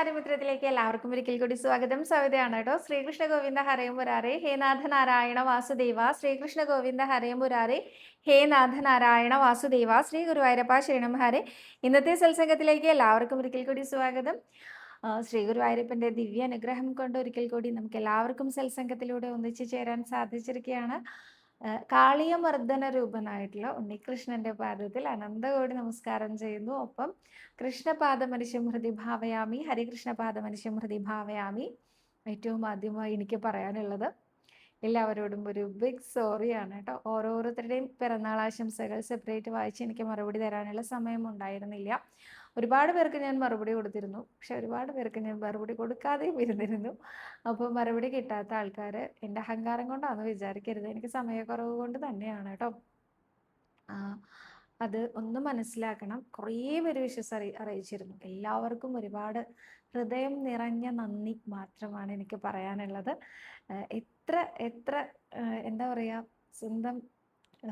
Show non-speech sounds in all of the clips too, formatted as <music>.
ചാരിമിത്രത്തിലേക്ക് എല്ലാവർക്കും ഒരിക്കൽ കൂടി സ്വാഗതം. സവിതയാണ് കേട്ടോ. ശ്രീകൃഷ്ണ ഗോവിന്ദ ഹരയം മുരാരെ ഹേ നാരായണ വാസുദേവ. ശ്രീകൃഷ്ണ ഗോവിന്ദ ഹരയം മുരാരെ ഹേ നാരായണ വാസുദേവ. ശ്രീ ഗുരുവായൂരപ്പ ശരണം ഹരെ. ഇന്നത്തെ സത്സംഗത്തിലേക്ക് എല്ലാവർക്കും ഒരിക്കൽ കൂടി സ്വാഗതം. ശ്രീ ഗുരുവായൂരപ്പന്റെ ദിവ്യ അനുഗ്രഹം കൊണ്ട് ഒരിക്കൽ കൂടി നമുക്ക് എല്ലാവർക്കും സത്സംഗത്തിലൂടെ ഒന്നിച്ചു ചേരാൻ സാധിച്ചിരിക്കുകയാണ്. കാളിയമർദ്ദന രൂപനായിട്ടുള്ള ഉണ്ണികൃഷ്ണന്റെ പാദത്തിൽ അനന്തകോടി നമസ്കാരം ചെയ്യുന്നു. ഒപ്പം കൃഷ്ണപാദ മനുഷ്യമൃതി ഭാവയാമി ഹരികൃഷ്ണപാദ മനുഷ്യമൃതി ഭാവയാമി ഏറ്റവും ആദ്യമായി എനിക്ക് പറയാനുള്ളത് എല്ലാവരോടും ഒരു ബിഗ് സോറിയാണ് കേട്ടോ. ഓരോരുത്തരുടെയും പിറന്നാൾ ആശംസകൾ സെപ്പറേറ്റ് വായിച്ച് എനിക്ക് മറുപടി തരാനുള്ള സമയം ഉണ്ടായിരുന്നില്ല. ഒരുപാട് പേർക്ക് ഞാൻ മറുപടി കൊടുത്തിരുന്നു. പക്ഷെ ഒരുപാട് പേർക്ക് ഞാൻ മറുപടി കൊടുക്കാതെയും ഇരുന്നിരുന്നു. അപ്പോൾ മറുപടി കിട്ടാത്ത ആൾക്കാർ എന്റെ അഹങ്കാരം കൊണ്ടാണെന്ന് വിചാരിക്കരുത്. എനിക്ക് സമയക്കുറവ് കൊണ്ട് തന്നെയാണ് കേട്ടോ. അത് ഒന്ന് മനസ്സിലാക്കണം. കുറേ പേര് വിശ്വസ് അറി അറിയിച്ചിരുന്നു. എല്ലാവർക്കും ഒരുപാട് ഹൃദയം നിറഞ്ഞ നന്ദി മാത്രമാണ് എനിക്ക് പറയാനുള്ളത്. എത്ര എത്ര എന്താ പറയുക സ്വന്തം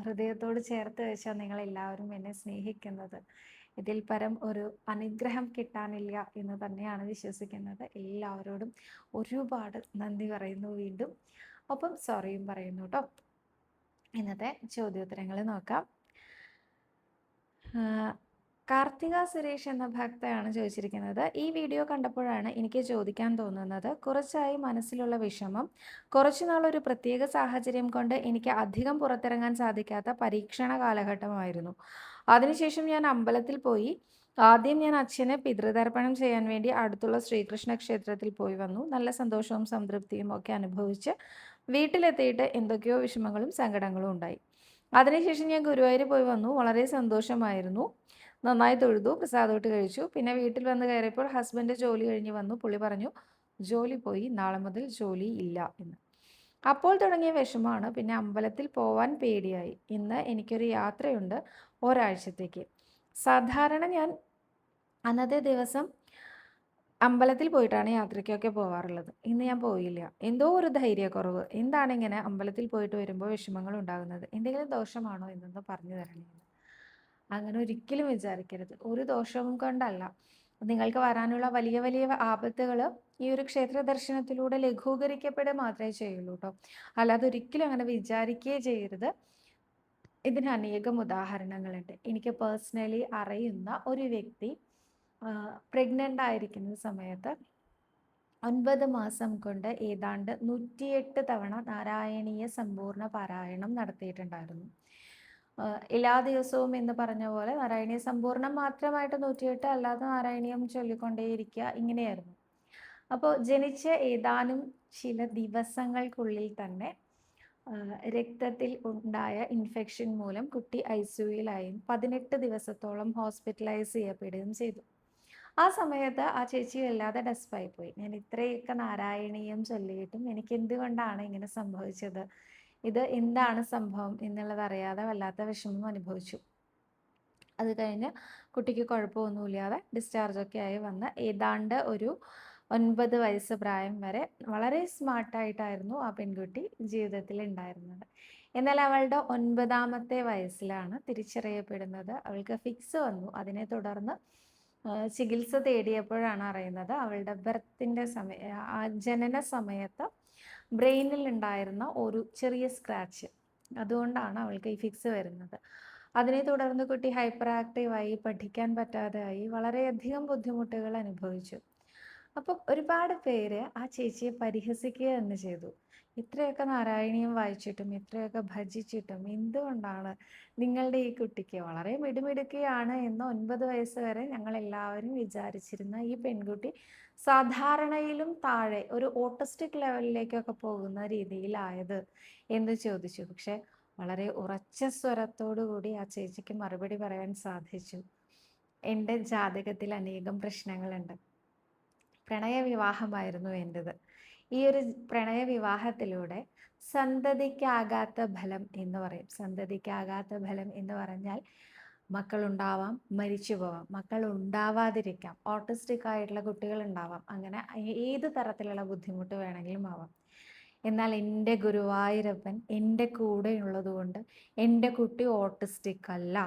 ഹൃദയത്തോട് ചേർത്ത് വെച്ചാൽ നിങ്ങൾ എല്ലാവരും എന്നെ സ്നേഹിക്കുന്നത്? ഇതിൽ പരം ഒരു അനുഗ്രഹം കിട്ടാനില്ല എന്ന് തന്നെയാണ് വിശ്വസിക്കുന്നത്. എല്ലാവരോടും ഒരുപാട് നന്ദി പറയുന്നു വീണ്ടും. ഒപ്പം സോറിയും പറയുന്നു കേട്ടോ ഇന്നത്തെ ചോദ്യോത്തരങ്ങൾ നോക്കാം. കാർത്തിക സുരേഷ് എന്ന ഭക്തയാണ് ചോദിച്ചിരിക്കുന്നത്. ഈ വീഡിയോ കണ്ടപ്പോഴാണ് എനിക്ക് ചോദിക്കാൻ തോന്നുന്നത് കുറച്ചായി മനസ്സിലുള്ള വിഷമം കുറച്ചുനാൾ ഒരു പ്രത്യേക സാഹചര്യം കൊണ്ട് എനിക്ക് അധികം പുറത്തിറങ്ങാൻ സാധിക്കാത്ത പരീക്ഷണ കാലഘട്ടമായിരുന്നു. അതിനുശേഷം ഞാൻ അമ്പലത്തിൽ പോയി. ആദ്യം ഞാൻ അച്ഛനെ പിതൃതർപ്പണം ചെയ്യാൻ വേണ്ടി അടുത്തുള്ള ശ്രീകൃഷ്ണ ക്ഷേത്രത്തിൽ പോയി വന്നു. നല്ല സന്തോഷവും സംതൃപ്തിയും ഒക്കെ അനുഭവിച്ച് വീട്ടിലെത്തിയിട്ട് എന്തൊക്കെയോ വിഷമങ്ങളും സങ്കടങ്ങളും ഉണ്ടായി. അതിനുശേഷം ഞാൻ ഗുരുവായൂർ പോയി വന്നു. വളരെ സന്തോഷമായിരുന്നു. നന്നായി തൊഴുതു പ്രസാദോട്ട് കഴിച്ചു. പിന്നെ വീട്ടിൽ വന്ന് കയറിയപ്പോൾ ഹസ്ബൻഡ് ജോലി കഴിഞ്ഞ് വന്നു. പുള്ളി പറഞ്ഞു ജോലി പോയി. നാളെ മുതൽ ജോലി ഇല്ല എന്ന്. അപ്പോൾ തുടങ്ങിയ വിഷമമാണ്. പിന്നെ അമ്പലത്തിൽ പോവാൻ പേടിയായി. ഇന്ന് എനിക്കൊരു യാത്രയുണ്ട് ഒരാഴ്ചത്തേക്ക്. സാധാരണ ഞാൻ അന്നത്തെ ദിവസം അമ്പലത്തിൽ പോയിട്ടാണ് യാത്രയ്ക്കൊക്കെ പോവാറുള്ളത്. ഇന്ന് ഞാൻ പോയില്ല. എന്തോ ഒരു ധൈര്യക്കുറവ്. എന്താണ് ഇങ്ങനെ അമ്പലത്തിൽ പോയിട്ട് വരുമ്പോൾ വിഷമങ്ങൾ ഉണ്ടാകുന്നത്? എന്തെങ്കിലും ദോഷമാണോ എന്നൊന്ന് പറഞ്ഞു തരണേ അങ്ങനെ ഒരിക്കലും വിചാരിക്കരുത്. ഒരു ദോഷവും കൊണ്ടല്ല. നിങ്ങൾക്ക് വരാനുള്ള വലിയ വലിയ ആപത്തുകൾ ഈ ഒരു ക്ഷേത്ര ദർശനത്തിലൂടെ ലഘൂകരിക്കപ്പെടുക മാത്രമേ ചെയ്യുള്ളൂ കേട്ടോ അല്ലാതെ ഒരിക്കലും അങ്ങനെ വിചാരിക്കുകയേ ചെയ്യരുത്. ഇതിന് അനേകം ഉദാഹരണങ്ങളുണ്ട്. എനിക്ക് പേഴ്സണലി അറിയുന്ന ഒരു വ്യക്തി പ്രഗ്നന്റ് ആയിരിക്കുന്ന സമയത്ത് ഒൻപത് മാസം കൊണ്ട് ഏതാണ്ട് നൂറ്റിയെട്ട് തവണ നാരായണീയ സമ്പൂർണ പാരായണം നടത്തിയിട്ടുണ്ടായിരുന്നു. എല്ലാ ദിവസവും എന്ന് പറഞ്ഞ പോലെ നാരായണീയ സമ്പൂർണം മാത്രമായിട്ട് നൂറ്റിയെട്ട് അല്ലാതെ നാരായണീയം ചൊല്ലിക്കൊണ്ടേയിരിക്കുക ഇങ്ങനെയായിരുന്നു. അപ്പോൾ ജനിച്ച ഏതാനും ചില ദിവസങ്ങൾക്കുള്ളിൽ തന്നെ രക്തത്തിൽ ഉണ്ടായ ഇൻഫെക്ഷൻ മൂലം കുട്ടി ഐ സിയുയിലായും പതിനെട്ട് ദിവസത്തോളം ഹോസ്പിറ്റലൈസ് ചെയ്യപ്പെടുകയും ചെയ്തു. ആ സമയത്ത് ആ ചേച്ചി വല്ലാതെ ഡെസ്പായി പോയി. ഞാൻ ഇത്രയൊക്കെ നാരായണീയം ചൊല്ലിയിട്ടും എനിക്ക് എന്തുകൊണ്ടാണ് ഇങ്ങനെ സംഭവിച്ചത്? ഇത് എന്താണ് സംഭവം എന്നുള്ളത് അറിയാതെ വല്ലാത്ത വിഷമം അനുഭവിച്ചു. അത് കഴിഞ്ഞ് കുട്ടിക്ക് കുഴപ്പമൊന്നുമില്ലാതെ ഡിസ്ചാർജൊക്കെ ആയി വന്ന് ഏതാണ്ട് ഒരു ഒൻപത് വയസ്സ് പ്രായം വരെ വളരെ സ്മാർട്ടായിട്ടായിരുന്നു ആ പെൺകുട്ടി ജീവിതത്തിൽ ഉണ്ടായിരുന്നത്. എന്നാൽ അവളുടെ ഒൻപതാമത്തെ വയസ്സിലാണ് തിരിച്ചറിയപ്പെടുന്നത്. അവൾക്ക് ഫിക്സ് വന്നു. അതിനെ തുടർന്ന് ചികിത്സ തേടിയപ്പോഴാണ് അറിയുന്നത് അവളുടെ ബർത്തിന്റെ സമയ ജനന സമയത്ത് ബ്രെയിനിൽ ഉണ്ടായിരുന്ന ഒരു ചെറിയ സ്ക്രാച്ച്. അതുകൊണ്ടാണ് അവൾക്ക് ഈ ഫിക്സ് വരുന്നത്. അതിനെ തുടർന്ന് കുട്ടി ഹൈപ്പർ ആക്റ്റീവായി പഠിക്കാൻ പറ്റാതെയായി വളരെയധികം ബുദ്ധിമുട്ടുകൾ അനുഭവിച്ചു. അപ്പം ഒരുപാട് പേര് ആ ചേച്ചിയെ പരിഹസിക്കുക തന്നെ ചെയ്തു. ഇത്രയൊക്കെ നാരായണീയം വായിച്ചിട്ടും ഇത്രയൊക്കെ ഭജിച്ചിട്ടും എന്തുകൊണ്ടാണ് നിങ്ങളുടെ ഈ കുട്ടിക്ക് വളരെ മിടുമിടുക്കിയാണ് എന്ന് ഒൻപത് വയസ്സ് വരെ ഞങ്ങൾ എല്ലാവരും വിചാരിച്ചിരുന്ന ഈ പെൺകുട്ടി സാധാരണയിലും താഴെ ഒരു ഓട്ടിസ്റ്റിക് ലെവലിലേക്കൊക്കെ പോകുന്ന രീതിയിലായത് എന്ന് ചോദിച്ചു. പക്ഷെ വളരെ ഉറച്ച സ്വരത്തോടു കൂടി ആ ചേച്ചിക്ക് മറുപടി പറയാൻ സാധിച്ചു. എന്റെ ജാതകത്തിൽ അനേകം പ്രശ്നങ്ങളുണ്ട്. പ്രണയവിവാഹമായിരുന്നു എന്റെത് ഈ ഒരു പ്രണയ വിവാഹത്തിലൂടെ സന്തതിക്കാകാത്ത ഫലം എന്ന് പറയും. സന്തതിക്കാകാത്ത ഫലം എന്ന് പറഞ്ഞാൽ മക്കളുണ്ടാവാം മരിച്ചു പോവാം മക്കൾ ഉണ്ടാവാതിരിക്കാം ഓട്ടിസ്റ്റിക് ആയിട്ടുള്ള കുട്ടികൾ ഉണ്ടാവാം അങ്ങനെ ഏത് തരത്തിലുള്ള ബുദ്ധിമുട്ട് വേണമെങ്കിലും ആവാം. എന്നാൽ എന്റെ ഗുരുവായൂരപ്പൻ എന്റെ കൂടെ ഉള്ളതുകൊണ്ട് എന്റെ കുട്ടി ഓട്ടിസ്റ്റിക് അല്ല.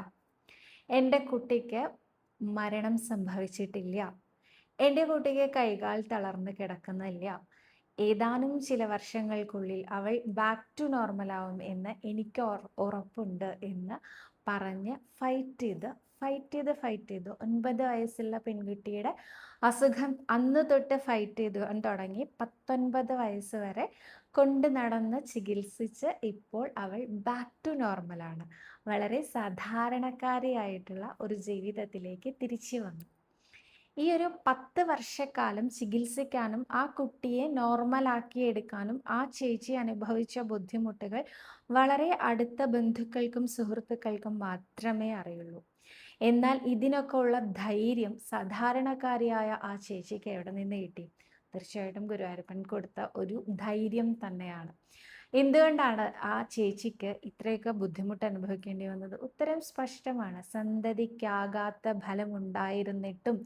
എന്റെ കുട്ടിക്ക് മരണം സംഭവിച്ചിട്ടില്ല. എന്റെ കുട്ടിക്ക് കൈകാൽ തളർന്ന് കിടക്കുന്നില്ല ഏതാനും ചില വർഷങ്ങൾക്കുള്ളിൽ അവൾ ബാക്ക് ടു നോർമൽ ആവും എന്ന് എനിക്ക് ഉറപ്പുണ്ട് എന്ന് പറഞ്ഞ് ഫൈറ്റ് ചെയ്ത് ഫൈറ്റ് ചെയ്ത് ഫൈറ്റ് ചെയ്തു. ഒൻപത് വയസ്സുള്ള പെൺകുട്ടിയുടെ അസുഖം അന്ന് തൊട്ട് ഫൈറ്റ് ചെയ്തു തുടങ്ങി. പത്തൊൻപത് വയസ്സ് വരെ കൊണ്ട് നടന്ന് ചികിത്സിച്ച് ഇപ്പോൾ അവൾ ബാക്ക് ടു നോർമലാണ് വളരെ സാധാരണക്കാരിയായിട്ടുള്ള ഒരു ജീവിതത്തിലേക്ക് തിരിച്ചു വന്നു. ഈ ഒരു പത്ത് വർഷക്കാലം ചികിത്സിക്കാനും ആ കുട്ടിയെ നോർമലാക്കി എടുക്കാനും ആ ചേച്ചി അനുഭവിച്ച ബുദ്ധിമുട്ടുകൾ വളരെ അടുത്ത ബന്ധുക്കൾക്കും സുഹൃത്തുക്കൾക്കും മാത്രമേ അറിയുള്ളൂ. എന്നാൽ ഇതിനൊക്കെ ഉള്ള ധൈര്യം സാധാരണക്കാരിയായ ആ ചേച്ചിക്ക് എവിടെ നിന്ന് കിട്ടി? തീർച്ചയായിട്ടും ഗുരുവായൂരപ്പൻ കൊടുത്ത ഒരു ധൈര്യം തന്നെയാണ്. എന്തുകൊണ്ടാണ് ആ ചേച്ചിക്ക് ഇത്രയൊക്കെ ബുദ്ധിമുട്ട് അനുഭവിക്കേണ്ടി വന്നത്? ഉത്തരം സ്പഷ്ടമാണ്. സന്തതിക്കാകാത്ത ഫലമുണ്ടായിരുന്നിട്ടും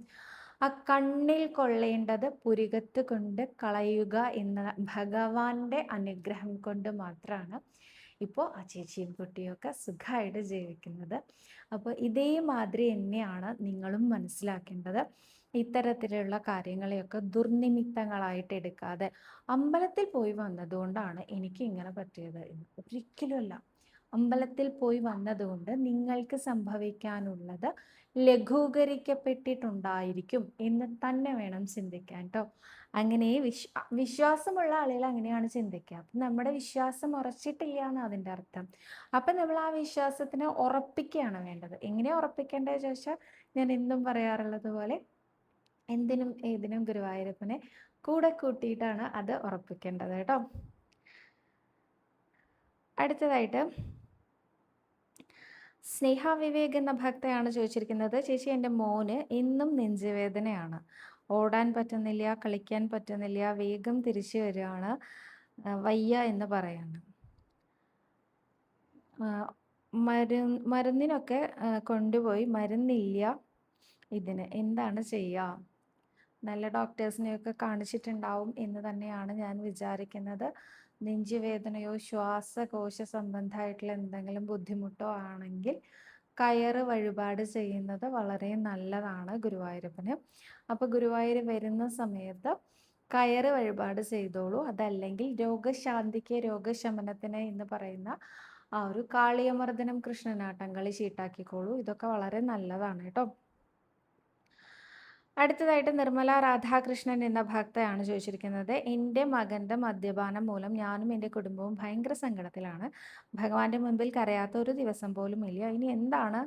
ആ കണ്ണിൽ കൊള്ളേണ്ടത് പുരികത്ത് കൊണ്ട് കളയുക എന്ന ഭഗവാന്റെ അനുഗ്രഹം കൊണ്ട് മാത്രമാണ് ഇപ്പോൾ ആ ചേച്ചിയും കുട്ടിയൊക്കെ സുഖമായിട്ട് ജീവിക്കുന്നത്. അപ്പോൾ ഇതേമാതിരി തന്നെയാണ് നിങ്ങളും മനസ്സിലാക്കേണ്ടത്. ഇത്തരത്തിലുള്ള കാര്യങ്ങളെയൊക്കെ ദുർനിമിത്തങ്ങളായിട്ട് എടുക്കാതെ അമ്പലത്തിൽ പോയി വന്നതുകൊണ്ടാണ് എനിക്ക് ഇങ്ങനെ പറ്റിയത് എന്ന്. ഒരിക്കലുമല്ല. അമ്പലത്തിൽ പോയി വന്നതുകൊണ്ട് നിങ്ങൾക്ക് സംഭവിക്കാനുള്ളത് ലഘൂകരിക്കപ്പെട്ടിട്ടുണ്ടായിരിക്കും എന്ന് തന്നെ വേണം ചിന്തിക്കാൻ കേട്ടോ അങ്ങനെ വിശ്വ വിശ്വാസമുള്ള ആളുകൾ അങ്ങനെയാണ് ചിന്തിക്കുക. അപ്പം നമ്മുടെ വിശ്വാസം ഉറച്ചിട്ടില്ല എന്ന് അതിന്റെ അർത്ഥം. അപ്പം നമ്മൾ ആ വിശ്വാസത്തിനെ ഉറപ്പിക്കുകയാണ് വേണ്ടത്. എങ്ങനെ ഉറപ്പിക്കേണ്ടത് ചോദിച്ചാൽ ഞാൻ എന്നും പറയാറുള്ളത് പോലെ എന്തിനും ഏതിനും ഗുരുവായൂരപ്പനെ കൂടെ കൂട്ടിയിട്ടാണ് അത് ഉറപ്പിക്കേണ്ടത് കേട്ടോ അടുത്തതായിട്ട് സ്നേഹ വിവേക് എന്ന ഭക്തയാണ് ചോദിച്ചിരിക്കുന്നത്. ചേച്ചി എന്റെ മോന് എന്നും നെഞ്ചുവേദനയാണ്. ഓടാൻ പറ്റുന്നില്ല കളിക്കാൻ പറ്റുന്നില്ല വേഗം തിരിച്ചു വരികയാണ്. വയ്യ എന്ന് പറയാണ്. മരു മരുന്നിനൊക്കെ കൊണ്ടുപോയി മരുന്നില്ല ഇതിന്. എന്താണ് ചെയ്യുക നല്ല ഡോക്ടേഴ്സിനെയൊക്കെ കാണിച്ചിട്ടുണ്ടാവും എന്ന് തന്നെയാണ് ഞാൻ വിചാരിക്കുന്നത്. നെഞ്ചുവേദനയോ ശ്വാസകോശ സംബന്ധമായിട്ടുള്ള എന്തെങ്കിലും ബുദ്ധിമുട്ടോ ആണെങ്കിൽ കയറ് വഴിപാട് ചെയ്യുന്നത് വളരെ നല്ലതാണ് ഗുരുവായൂരപ്പന്. അപ്പോൾ ഗുരുവായൂർ വരുന്ന സമയത്ത് കയറ് വഴിപാട് ചെയ്തോളൂ. അതല്ലെങ്കിൽ രോഗശാന്തിക്ക് രോഗശമനത്തിന് എന്ന് പറയുന്ന ആ ഒരു കാളിയമർദ്ദനം കൃഷ്ണനാട്ടം കളി ചീട്ടാക്കിക്കോളൂ. ഇതൊക്കെ വളരെ നല്ലതാണ് കേട്ടോ. അടുത്തതായിട്ട് നിർമ്മല രാധാകൃഷ്ണൻ എന്ന ഭക്തയാണ് ചോദിച്ചിരിക്കുന്നത്. എന്റെ മകന്റെ മദ്യപാനം മൂലം ഞാനും എന്റെ കുടുംബവും ഭയങ്കര സങ്കടത്തിലാണ്. ഭഗവാന്റെ മുൻപിൽ കരയാത്ത ഒരു ദിവസം പോലും ഇല്ല. ഇനി എന്താണ്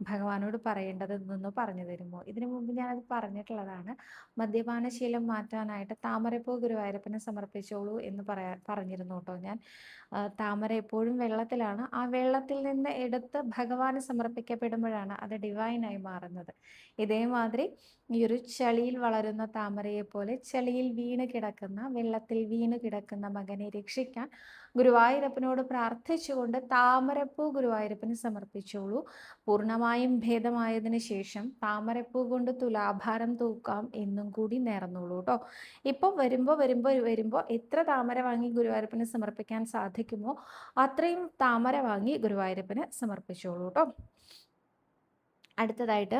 ഭഗവാനോട് പറയേണ്ടത് എന്നൊന്ന് പറഞ്ഞു തരുമോ? ഇതിനു മുമ്പ് ഞാനത് പറഞ്ഞിട്ടുള്ളതാണ്. മദ്യപാനശീലം മാറ്റാനായിട്ട് താമരപ്പൂ ഗുരുവായൂരപ്പനെ സമർപ്പിച്ചോളൂ എന്ന് പറയാ പറഞ്ഞിരുന്നു കേട്ടോ ഞാൻ. താമര എപ്പോഴും വെള്ളത്തിലാണ്. ആ വെള്ളത്തിൽ നിന്ന് എടുത്ത് ഭഗവാന് സമർപ്പിക്കപ്പെടുമ്പോഴാണ് അത് ഡിവൈനായി മാറുന്നത്. ഇതേമാതിരി ഈ ഒരു ചളിയിൽ വളരുന്ന താമരയെ പോലെ ചളിയിൽ വീണ് കിടക്കുന്ന വെള്ളത്തിൽ വീണ് കിടക്കുന്ന മകനെ രക്ഷിക്കാൻ ഗുരുവായൂരപ്പനോട് പ്രാർത്ഥിച്ചുകൊണ്ട് താമരപ്പൂ ഗുരുവായൂരപ്പന് സമർപ്പിച്ചോളൂ. പൂർണമായും ഭേദമായതിനു ശേഷം താമരപ്പൂ കൊണ്ട് തുലാഭാരം തൂക്കാം എന്നും കൂടി നേർന്നോളൂ കേട്ടോ ഇപ്പോൾ വരുമ്പോൾ വരുമ്പോൾ വരുമ്പോൾ എത്ര താമര വാങ്ങി ഗുരുവായൂരപ്പന് സമർപ്പിക്കാൻ സാധിക്കുമോ അത്രയും താമര വാങ്ങി ഗുരുവായൂരപ്പന് സമർപ്പിച്ചോളൂ കേട്ടോ അടുത്തതായിട്ട്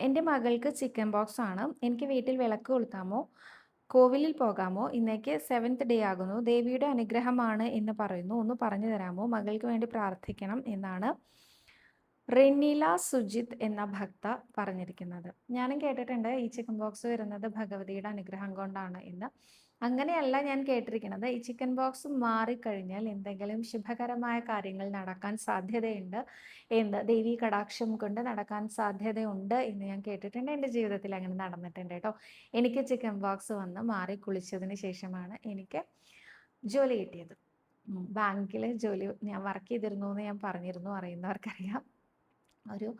എന്റെ മകൾക്ക് ചിക്കൻ ബോക്സ് ആണ് എനിക്ക് വീട്ടിൽ വിളക്ക് കൊളുത്താമോ? കോവിലിൽ പോകാമോ? ഇന്നേക്ക് സെവൻത്ത് ഡേ ആകുന്നു. ദേവിയുടെ അനുഗ്രഹമാണ് എന്ന് പറയുന്നു. ഒന്ന് പറഞ്ഞു തരാമോ? മകൾക്ക് വേണ്ടി പ്രാർത്ഥിക്കണം എന്നാണ് റെനില സുജിത് എന്ന ഭക്ത പറഞ്ഞിരിക്കുന്നത്. ഞാനും കേട്ടിട്ടുണ്ട് ഈ ചിക്കൻ ബോക്സ് വരുന്നത് ഭഗവതിയുടെ അനുഗ്രഹം കൊണ്ടാണ് എന്ന്. അങ്ങനെയല്ല ഞാൻ കേട്ടിരിക്കുന്നത്. ഈ ചിക്കൻ ബോക്സ് മാറിക്കഴിഞ്ഞാൽ എന്തെങ്കിലും ശുഭകരമായ കാര്യങ്ങൾ നടക്കാൻ സാധ്യതയുണ്ട് എന്ത് ദേവി കടാക്ഷം കൊണ്ട് നടക്കാൻ സാധ്യതയുണ്ട് എന്ന് ഞാൻ കേട്ടിട്ടുണ്ട്. എന്റെ ജീവിതത്തിൽ അങ്ങനെ നടന്നിട്ടുണ്ട് കേട്ടോ. എനിക്ക് ചിക്കൻ ബോക്സ് വന്ന് മാറി കുളിച്ചതിന് ശേഷമാണ് എനിക്ക് ജോലി കിട്ടിയത്. ബാങ്കിൽ ജോലി ഞാൻ വർക്ക് ചെയ്തിരുന്നു എന്ന് ഞാൻ പറഞ്ഞിരുന്നു. അറിയുന്നവർക്കറിയാം. ഒരു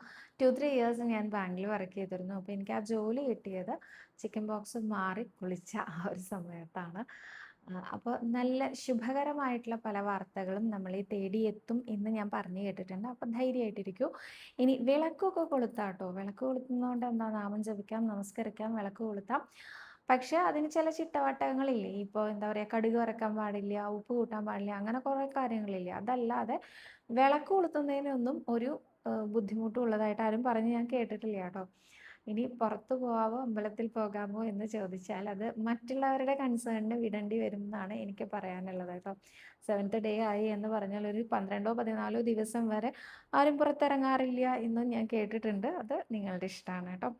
ടു ത്രീ ഇയേഴ്സ് ഞാൻ ബാങ്കിൽ വർക്ക് ചെയ്തിരുന്നു. അപ്പോൾ എനിക്ക് ആ ജോലി കിട്ടിയത് ചിക്കൻ ബോക്സ് മാറി കുളിച്ച ആ ഒരു സമയത്താണ്. അപ്പോൾ നല്ല ശുഭകരമായിട്ടുള്ള പല വാർത്തകളും നമ്മളെ തേടിയെത്തും എന്ന് ഞാൻ പറഞ്ഞു കേട്ടിട്ടുണ്ട്. അപ്പോൾ ധൈര്യമായിട്ടിരിക്കൂ. ഇനി വിളക്കൊക്കെ കൊളുത്താട്ടോ. വിളക്ക് കൊളുത്തുന്നതുകൊണ്ട് എന്താ? നാമം ജപിക്കാം നമസ്കരിക്കാം വിളക്ക് കൊളുത്താം. പക്ഷേ അതിന് ചില ചിട്ടവട്ടങ്ങളില്ലേ? ഇപ്പോൾ എന്താ പറയുക കടുക് വറക്കാൻ പാടില്ല ഉപ്പ് കൂട്ടാൻ പാടില്ല അങ്ങനെ കുറേ കാര്യങ്ങളില്ലേ? അതല്ലാതെ വിളക്ക് കൊളുത്തുന്നതിനൊന്നും ഒരു ബുദ്ധിമുട്ടും ഉള്ളതായിട്ട് ആരും പറഞ്ഞ് ഞാൻ കേട്ടിട്ടില്ല കേട്ടോ. ഇനി പുറത്തു പോകാമോ അമ്പലത്തിൽ പോകാമോ എന്ന് ചോദിച്ചാൽ അത് മറ്റുള്ളവരുടെ കൺസേണിന് വിടേണ്ടി വരും എന്നാണ് എനിക്ക് പറയാനുള്ളത് കേട്ടോ. സെവൻത്ത് ഡേ ആയി എന്ന് പറഞ്ഞാൽ ഒരു പന്ത്രണ്ടോ പതിനാലോ ദിവസം വരെ ആരും പുറത്തിറങ്ങാറില്ല എന്നും ഞാൻ കേട്ടിട്ടുണ്ട്. അത് നിങ്ങളുടെ ഇഷ്ടമാണ് കേട്ടോ.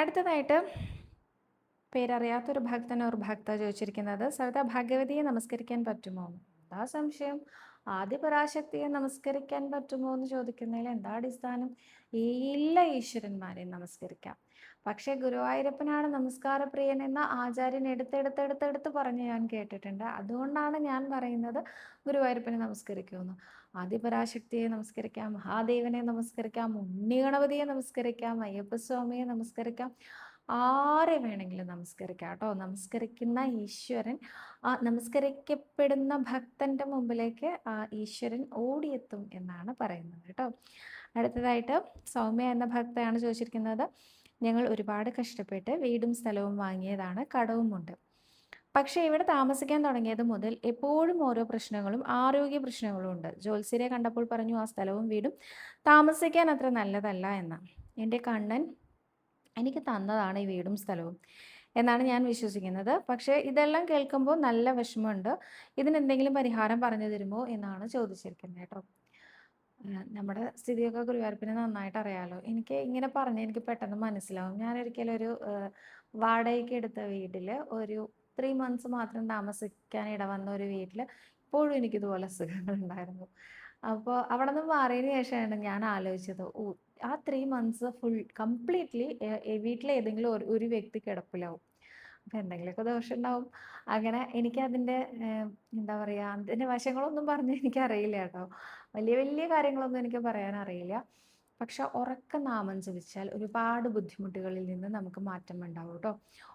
അടുത്തതായിട്ട് പേരറിയാത്തൊരു ഭക്തൻ ഒരു ഭക്ത ചോദിച്ചിരിക്കുന്നത് സവിത ഭാഗ്യവതിയെ നമസ്കരിക്കാൻ പറ്റുമോ? എന്താ സംശയം? ആദ്യ പരാശക്തിയെ നമസ്കരിക്കാൻ പറ്റുമോ എന്ന് ചോദിക്കുന്നതിൽ എന്താ അടിസ്ഥാനം? എല്ലാ ഈശ്വരന്മാരെയും നമസ്കരിക്കാം. പക്ഷേ ഗുരുവായൂരപ്പനാണ് നമസ്കാരപ്രിയൻ എന്ന ആചാര്യൻ എടുത്തെടുത്തെടുത്തെടുത്ത് പറഞ്ഞ് ഞാൻ കേട്ടിട്ടുണ്ട്. അതുകൊണ്ടാണ് ഞാൻ പറയുന്നത് ഗുരുവായൂരപ്പനെ നമസ്കരിക്കുമെന്ന്. ആദിപരാശക്തിയെ നമസ്കരിക്കാം മഹാദേവനെ നമസ്കരിക്കാം ഉണ്ണിഗണപതിയെ നമസ്കരിക്കാം അയ്യപ്പസ്വാമിയെ നമസ്കരിക്കാം. ആരെ വേണമെങ്കിലും നമസ്കരിക്കാം കേട്ടോ. നമസ്കരിക്കുന്ന ഈശ്വരൻ ആ നമസ്കരിക്കപ്പെടുന്ന ഭക്തന്റെ മുമ്പിലേക്ക് ആ ഈശ്വരൻ ഓടിയെത്തും എന്നാണ് പറയുന്നത് കേട്ടോ. അടുത്തതായിട്ട് സൗമ്യ എന്ന ഭക്തയാണ് ചോദിച്ചിരിക്കുന്നത് ഞങ്ങൾ ഒരുപാട് കഷ്ടപ്പെട്ട് വീടും സ്ഥലവും വാങ്ങിയതാണ് കടവുമുണ്ട് പക്ഷേ ഇവിടെ താമസിക്കാൻ തുടങ്ങിയത് മുതൽ എപ്പോഴും ഓരോ പ്രശ്നങ്ങളും ആരോഗ്യ പ്രശ്നങ്ങളും ഉണ്ട്. ജ്യോത്സ്യരെ കണ്ടപ്പോൾ പറഞ്ഞു ആ സ്ഥലവും വീടും താമസിക്കാൻ അത്ര നല്ലതല്ല എന്ന് എന്റെ കണ്ണൻ എനിക്ക് തന്നതാണ് ഈ വീടും സ്ഥലവും എന്നാണ് ഞാൻ വിശ്വസിക്കുന്നത്. പക്ഷേ ഇതെല്ലാം കേൾക്കുമ്പോൾ നല്ല വിഷമമുണ്ട്. ഇതിനെന്തെങ്കിലും പരിഹാരം പറഞ്ഞു തരുമോ എന്നാണ് ചോദിച്ചിരിക്കുന്നത് കേട്ടോ. നമ്മുടെ സ്ഥിതിയൊക്കെ ഗുരുവായൂരപ്പിന് നന്നായിട്ട് അറിയാമല്ലോ എനിക്ക് ഇങ്ങനെ പറഞ്ഞ് എനിക്ക് പെട്ടെന്ന് മനസ്സിലാവും. ഞാൻ ഒരിക്കലും ഒരു വാടകയ്ക്ക് എടുത്ത വീട്ടിൽ ഒരു ത്രീ മന്ത്സ് മാത്രം താമസിക്കാൻ ഇടവന്ന ഒരു വീട്ടിൽ ഇപ്പോഴും എനിക്കിതുപോലെ അസുഖങ്ങൾ ഉണ്ടായിരുന്നു. അപ്പോൾ അവിടെ നിന്ന് മാറിയതിന് ശേഷമാണ് ഞാൻ ആലോചിച്ചത് ഓ ആ ത്രീ മന്ത്സ് ഫുൾ കംപ്ലീറ്റ്ലി വീട്ടിലെ ഏതെങ്കിലും ഒരു ഒരു വ്യക്തി കിടപ്പിലാവും. അപ്പം എന്തെങ്കിലുമൊക്കെ ദോഷം ഉണ്ടാവും അങ്ങനെ എനിക്കതിന്റെ എന്താ പറയുക അതിന്റെ വശങ്ങളൊന്നും പറഞ്ഞ് എനിക്കറിയില്ല കേട്ടോ. വലിയ വലിയ കാര്യങ്ങളൊന്നും എനിക്ക് പറയാനറിയില്ല പക്ഷെ ഉറക്ക നാമം ജപിച്ചാൽ ഒരുപാട് ബുദ്ധിമുട്ടുകളിൽ നിന്ന് നമുക്ക് മാറ്റം ഉണ്ടാവും കേട്ടോ.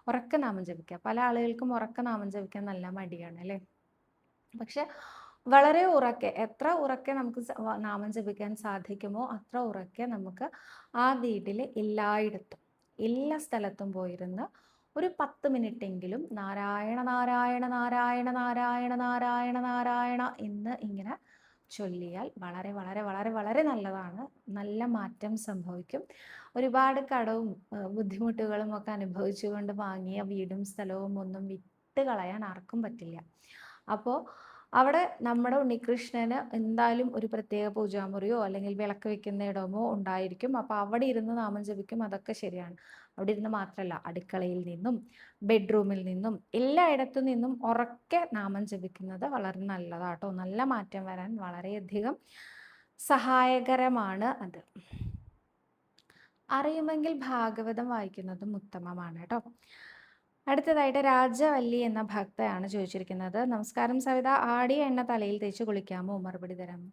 ഉറക്ക നാമം ജപിക്കുക. പല ആളുകൾക്കും ഉറക്ക നാമം ജപിക്കാൻ നല്ല മടിയാണ് അല്ലേ? പക്ഷെ വളരെ ഉറക്കെ എത്ര ഉറക്കെ നമുക്ക് നാമം ജപിക്കാൻ സാധിക്കുമോ അത്ര ഉറക്കെ നമുക്ക് ആ വീട്ടിൽ എല്ലായിടത്തും എല്ലാ സ്ഥലത്തും പോയിരുന്ന് ഒരു പത്ത് എങ്കിലും നാരായണ നാരായണ നാരായണ നാരായണ നാരായണ നാരായണ എന്ന് ഇങ്ങനെ ചൊല്ലിയാൽ വളരെ വളരെ വളരെ വളരെ നല്ലതാണ്. നല്ല മാറ്റം സംഭവിക്കും. ഒരുപാട് കടവും ബുദ്ധിമുട്ടുകളും ഒക്കെ അനുഭവിച്ചുകൊണ്ട് വാങ്ങിയ വീടും സ്ഥലവും ഒന്നും വിട്ട് കളയാൻ ആർക്കും പറ്റില്ല. അപ്പോൾ അവിടെ നമ്മുടെ ഉണ്ണികൃഷ്ണന് എന്തായാലും ഒരു പ്രത്യേക പൂജാമുറിയോ അല്ലെങ്കിൽ വിളക്ക് വെക്കുന്ന ഇടമോ ഉണ്ടായിരിക്കും. അപ്പോൾ അവിടെ ഇരുന്ന് നാമം ജപിക്കും. അതൊക്കെ ശരിയാണ്. അവിടെ ഇരുന്ന് മാത്രമല്ല അടുക്കളയിൽ നിന്നും ബെഡ്റൂമിൽ നിന്നും എല്ലായിടത്തു നിന്നും ഉറക്കെ നാമം ജപിക്കുന്നത് വളരെ നല്ലതാട്ടോ. നല്ല മാറ്റം വരാൻ വളരെയധികം സഹായകരമാണ് അത്. അറിയുമെങ്കിൽ ഭാഗവതം വായിക്കുന്നതും ഉത്തമമാണ് കേട്ടോ. അടുത്തതായിട്ട് രാജവല്ലി എന്ന ഭക്തയാണ് ചോദിച്ചിരിക്കുന്നത്. നമസ്കാരം സവിത. ആടിയ എണ്ണ തലയിൽ തേച്ച് കുളിക്കാമോ? മറുപടി തരാമോ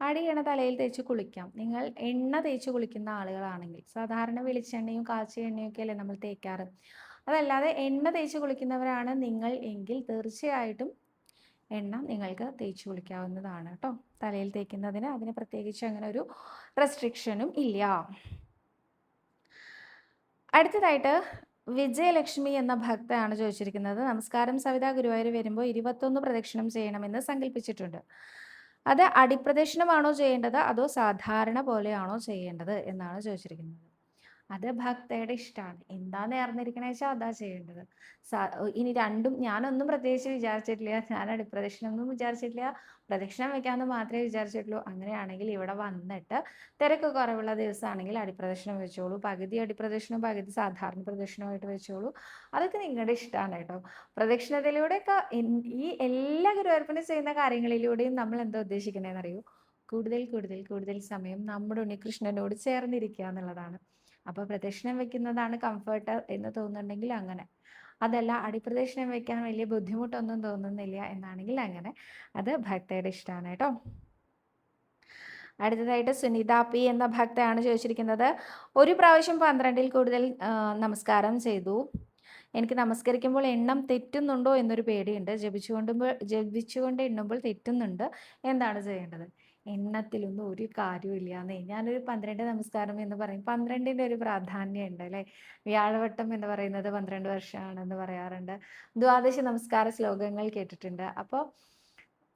ആടിയ എണ്ണ തലയിൽ തേച്ച് കുളിക്കാം. നിങ്ങൾ എണ്ണ തേച്ച് കുളിക്കുന്ന ആളുകളാണെങ്കിൽ സാധാരണ വെളിച്ചെണ്ണയും കാച്ചിയ എണ്ണയും ഒക്കെ അല്ലേ നമ്മൾ തേക്കാറ്? അതല്ലാതെ എണ്ണ തേച്ച് കുളിക്കുന്നവരാണ് നിങ്ങൾ എങ്കിൽ തീർച്ചയായിട്ടും എണ്ണ നിങ്ങൾക്ക് തേച്ച് കുളിക്കാവുന്നതാണ് കേട്ടോ. തലയിൽ തേക്കുന്നതിന് അതിന് പ്രത്യേകിച്ച് അങ്ങനെ ഒരു റെസ്ട്രിക്ഷനും ഇല്ല. അടുത്തതായിട്ട് വിജയലക്ഷ്മി എന്ന ഭക്തയാണ് ചോദിച്ചിരിക്കുന്നത്. നമസ്കാരം. സവിത ഗുരുവായൂർ വരുമ്പോൾ ഇരുപത്തൊന്ന് പ്രദക്ഷിണം ചെയ്യണമെന്ന് സങ്കല്പിച്ചിട്ടുണ്ട്. അത് അടിപ്രദക്ഷിണമാണോ ചെയ്യേണ്ടത്? അതോ സാധാരണ പോലെയാണോ ചെയ്യേണ്ടത്? എന്നാണ് ചോദിച്ചിരിക്കുന്നത്. അത് ഭക്തയുടെ ഇഷ്ടമാണ് എന്താ നേർന്നിരിക്കണ വെച്ചാൽ അതാ ചെയ്യേണ്ടത്. ഇനി രണ്ടും ഞാനൊന്നും പ്രത്യേകിച്ച് വിചാരിച്ചിട്ടില്ല. ഞാൻ അടിപ്രദക്ഷിണമൊന്നും വിചാരിച്ചിട്ടില്ല. പ്രദക്ഷിണം വെക്കാമെന്ന് മാത്രമേ വിചാരിച്ചിട്ടുള്ളൂ. അങ്ങനെയാണെങ്കിൽ ഇവിടെ വന്നിട്ട് തിരക്ക് കുറവുള്ള ദിവസമാണെങ്കിൽ അടിപ്രദക്ഷിണം വെച്ചോളൂ. പകുതി അടിപ്രദക്ഷിണം പകുതി സാധാരണ പ്രദക്ഷിണമായിട്ട് വെച്ചോളൂ. അതൊക്കെ നിങ്ങളുടെ ഇഷ്ടമാണ് കേട്ടോ. പ്രദക്ഷിണത്തിലൂടെയൊക്കെ ഈ എല്ലാ ഗുരുവായൂരപ്പനും ചെയ്യുന്ന കാര്യങ്ങളിലൂടെയും നമ്മൾ എന്താ ഉദ്ദേശിക്കണേന്ന് അറിയൂ കൂടുതൽ കൂടുതൽ കൂടുതൽ സമയം നമ്മുടെ ഉണ്ണികൃഷ്ണനോട് ചേർന്നിരിക്കുക എന്നുള്ളതാണ്. അപ്പോൾ പ്രദക്ഷിണം വെക്കുന്നതാണ് കംഫർട്ട് എന്ന് തോന്നുന്നുണ്ടെങ്കിൽ അങ്ങനെ. അതല്ല അടിപ്രദക്ഷിണം വെക്കാൻ വലിയ ബുദ്ധിമുട്ടൊന്നും തോന്നുന്നില്ല എന്നാണെങ്കിൽ അങ്ങനെ. അത് ഭക്തയുടെ ഇഷ്ടമാണ് കേട്ടോ. അടുത്തതായിട്ട് സുനിത പി എന്ന ഭക്തയാണ് ചോദിച്ചിരിക്കുന്നത്. ഒരു പ്രാവശ്യം പന്ത്രണ്ടിൽ കൂടുതൽ നമസ്കാരം ചെയ്തു. എനിക്ക് നമസ്കരിക്കുമ്പോൾ എണ്ണം തെറ്റുന്നുണ്ടോ എന്നൊരു പേടിയുണ്ട്. ജപിച്ചുകൊണ്ട് ജപിച്ചുകൊണ്ട് എണ്ണുമ്പോൾ തെറ്റുന്നുണ്ട്. എന്താണ് ചെയ്യേണ്ടത്? എണ്ണത്തിലൊന്നും ഒരു കാര്യമില്ലാന്നേ ഞാനൊരു പന്ത്രണ്ട് നമസ്കാരം എന്ന് പറയും. പന്ത്രണ്ടിന്റെ ഒരു പ്രാധാന്യം ഉണ്ട് അല്ലേ? വ്യാഴവട്ടം എന്ന് പറയുന്നത് പന്ത്രണ്ട് വർഷമാണെന്ന് പറയാറുണ്ട്. ദ്വാദശ നമസ്കാര ശ്ലോകങ്ങൾ കേട്ടിട്ടുണ്ട്. അപ്പോൾ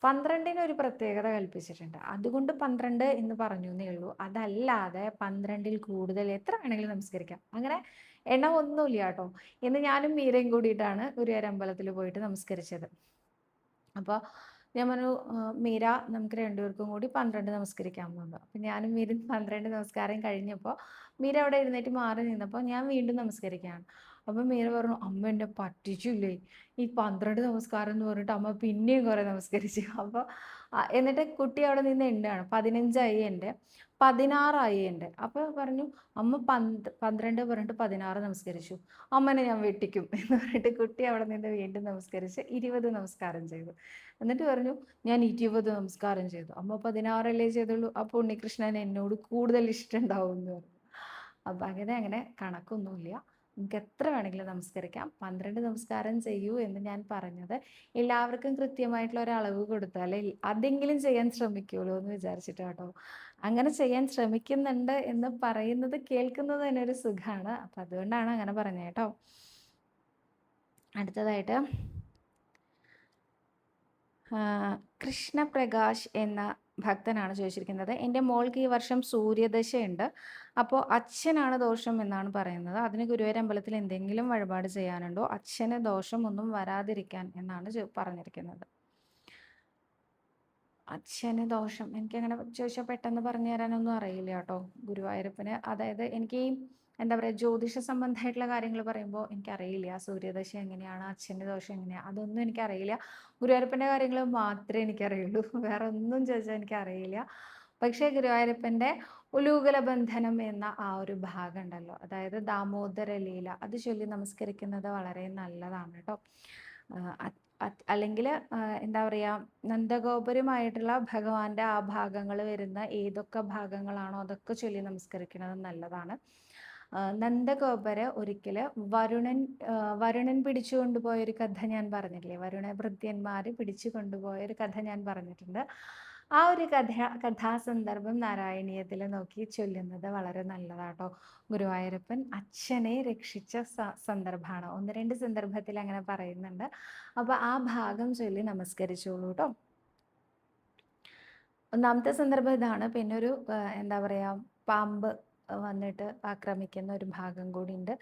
പന്ത്രണ്ടിന് ഒരു പ്രത്യേകത കൽപ്പിച്ചിട്ടുണ്ട്. അതുകൊണ്ട് പന്ത്രണ്ട് എന്ന് പറഞ്ഞു എന്നേ ഉള്ളൂ. അതല്ലാതെ പന്ത്രണ്ടിൽ കൂടുതൽ എത്ര വേണമെങ്കിലും നമസ്കരിക്കാം. അങ്ങനെ എണ്ണം ഒന്നുമില്ല കേട്ടോ. ഇന്ന് ഞാനും മീരയും കൂടിയിട്ടാണ് ഗുരുവായൂർ അമ്പലത്തിൽ പോയിട്ട് നമസ്കരിച്ചത്. അപ്പോൾ ഞാൻ പറഞ്ഞു മീര നമുക്ക് രണ്ടുപേർക്കും കൂടി പന്ത്രണ്ട് നമസ്കരിക്കാൻ പോകുന്നു അപ്പം ഞാനും മീരും പന്ത്രണ്ട് നമസ്കാരം കഴിഞ്ഞപ്പോൾ മീര അവിടെ എഴുന്നേറ്റ് മാറി നിന്നപ്പോൾ ഞാൻ വീണ്ടും നമസ്കരിക്കുകയാണ്. അപ്പം മീര പറഞ്ഞു അമ്മ എന്നെ പറ്റിച്ചില്ലേ? ഈ പന്ത്രണ്ട് നമസ്കാരം എന്ന് പറഞ്ഞിട്ട് അമ്മ പിന്നെയും കുറേ നമസ്കരിച്ചു. അപ്പോൾ എന്നിട്ട് കുട്ടി അവിടെ നിന്ന് എണ്ണാണ് പതിനഞ്ചായി എന്റെ പതിനാറായി എന്റെ. അപ്പോൾ പറഞ്ഞു അമ്മ പന്ത് പന്ത്രണ്ട് പറഞ്ഞിട്ട് പതിനാറ് നമസ്കരിച്ചു. അമ്മനെ ഞാൻ വെട്ടിക്കും. <laughs> എന്ന് പറഞ്ഞിട്ട് കുട്ടി അവിടെ നിന്ന് വീണ്ടും നമസ്കരിച്ച് ഇരുപത് നമസ്കാരം ചെയ്തു. എന്നിട്ട് പറഞ്ഞു ഞാൻ ഇരുപത് നമസ്കാരം ചെയ്തു. അമ്മ പതിനാറല്ലേ ചെയ്തുള്ളൂ. അപ്പോൾ ഉണ്ണികൃഷ്ണൻ എന്നോട് കൂടുതൽ ഇഷ്ടം ഉണ്ടാവും എന്ന് പറഞ്ഞു. അപ്പം അങ്ങനെ അങ്ങനെ കണക്കൊന്നുമില്ല. നമുക്ക് എത്ര വേണമെങ്കിലും നമസ്കരിക്കാം. പന്ത്രണ്ട് നമസ്കാരം ചെയ്യൂ എന്ന് ഞാൻ പറഞ്ഞത്. എല്ലാവർക്കും കൃത്യമായിട്ടുള്ള ഒരു അളവ് കൊടുത്താൽ അതെങ്കിലും ചെയ്യാൻ ശ്രമിക്കുമല്ലോ എന്ന് വിചാരിച്ചിട്ട് കേട്ടോ അങ്ങനെ ചെയ്യാൻ ശ്രമിക്കുന്നുണ്ട് എന്ന് പറയുന്നത് കേൾക്കുന്നത് തന്നെ ഒരു സുഖമാണ് അപ്പം അതുകൊണ്ടാണ് അങ്ങനെ പറഞ്ഞത് കേട്ടോ. അടുത്തതായിട്ട് കൃഷ്ണപ്രകാശ് എന്ന ഭക്തനാണ് ചോദിച്ചിരിക്കുന്നത്. എന്റെ മോൾക്ക് ഈ വർഷം സൂര്യദശയുണ്ട്. അപ്പോൾ അച്ഛനാണ് ദോഷം എന്നാണ് പറയുന്നത്. അതിന് ഗുരുവായൂർ അമ്പലത്തിൽ എന്തെങ്കിലും വഴിപാട് ചെയ്യാനുണ്ടോ? അച്ഛന് ദോഷമൊന്നും വരാതിരിക്കാൻ എന്നാണ് പറഞ്ഞിരിക്കുന്നത്. അച്ഛന് ദോഷം. എനിക്ക് അങ്ങനെ ചോദിച്ചാൽ പെട്ടെന്ന് പറഞ്ഞു തരാനൊന്നും അറിയില്ല കേട്ടോ. ഗുരുവായൂരപ്പന്. അതായത് എനിക്ക് എന്താ പറയുക ജ്യോതിഷ സംബന്ധമായിട്ടുള്ള കാര്യങ്ങൾ പറയുമ്പോൾ എനിക്കറിയില്ല. സൂര്യദശ എങ്ങനെയാണ്? അച്ഛന്റെ ദോഷം എങ്ങനെയാണ് അതൊന്നും എനിക്കറിയില്ല. ഗുരുവായൂരപ്പന്റെ കാര്യങ്ങൾ മാത്രമേ എനിക്കറിയുള്ളൂ. <laughs> വേറെ ഒന്നും ചോദിച്ചാൽ എനിക്കറിയില്ല. പക്ഷേ ഗുരുവായൂരപ്പന്റെ ഉലൂകല ബന്ധനം എന്ന ആ ഒരു ഭാഗം ഉണ്ടല്ലോ. അതായത് ദാമോദര ലീല അത് ചൊല്ലി നമസ്കരിക്കുന്നത് വളരെ നല്ലതാണ് കേട്ടോ. അല്ലെങ്കിൽ എന്താ പറയുക നന്ദഗോപുരമായിട്ടുള്ള ഭഗവാന്റെ ആ ഭാഗങ്ങൾ വരുന്ന ഏതൊക്കെ ഭാഗങ്ങളാണോ അതൊക്കെ ചൊല്ലി നമസ്കരിക്കുന്നത് നല്ലതാണ്. നന്ദഗോപര ഒരിക്കൽ വരുണൻ വരുണൻ പിടിച്ചു കൊണ്ടുപോയ ഒരു കഥ ഞാൻ പറഞ്ഞില്ലേ? വരുണ ഭൃത്യന്മാർ പിടിച്ചു കൊണ്ടുപോയ ഒരു കഥ ഞാൻ പറഞ്ഞിട്ടുണ്ട്. ആ ഒരു കഥ കഥാസന്ദർഭം നാരായണീയത്തിൽ നോക്കി ചൊല്ലുന്നത് വളരെ നല്ലതാട്ടോ. ഗുരുവായൂരപ്പൻ അച്ഛനെ രക്ഷിച്ച സന്ദർഭമാണ്. ഒന്ന് രണ്ട് സന്ദർഭത്തിൽ അങ്ങനെ പറയുന്നുണ്ട്. അപ്പോൾ ആ ഭാഗം ചൊല്ലി നമസ്കരിച്ചോളൂ കേട്ടോ ഒന്നാമത്തെ സന്ദർഭം ഇതാണ്. പിന്നെ ഒരു എന്താ പറയുക പാമ്പ് വന്നിട്ട് ആക്രമിക്കുന്ന ഒരു ഭാഗം കൂടി ഉണ്ട്.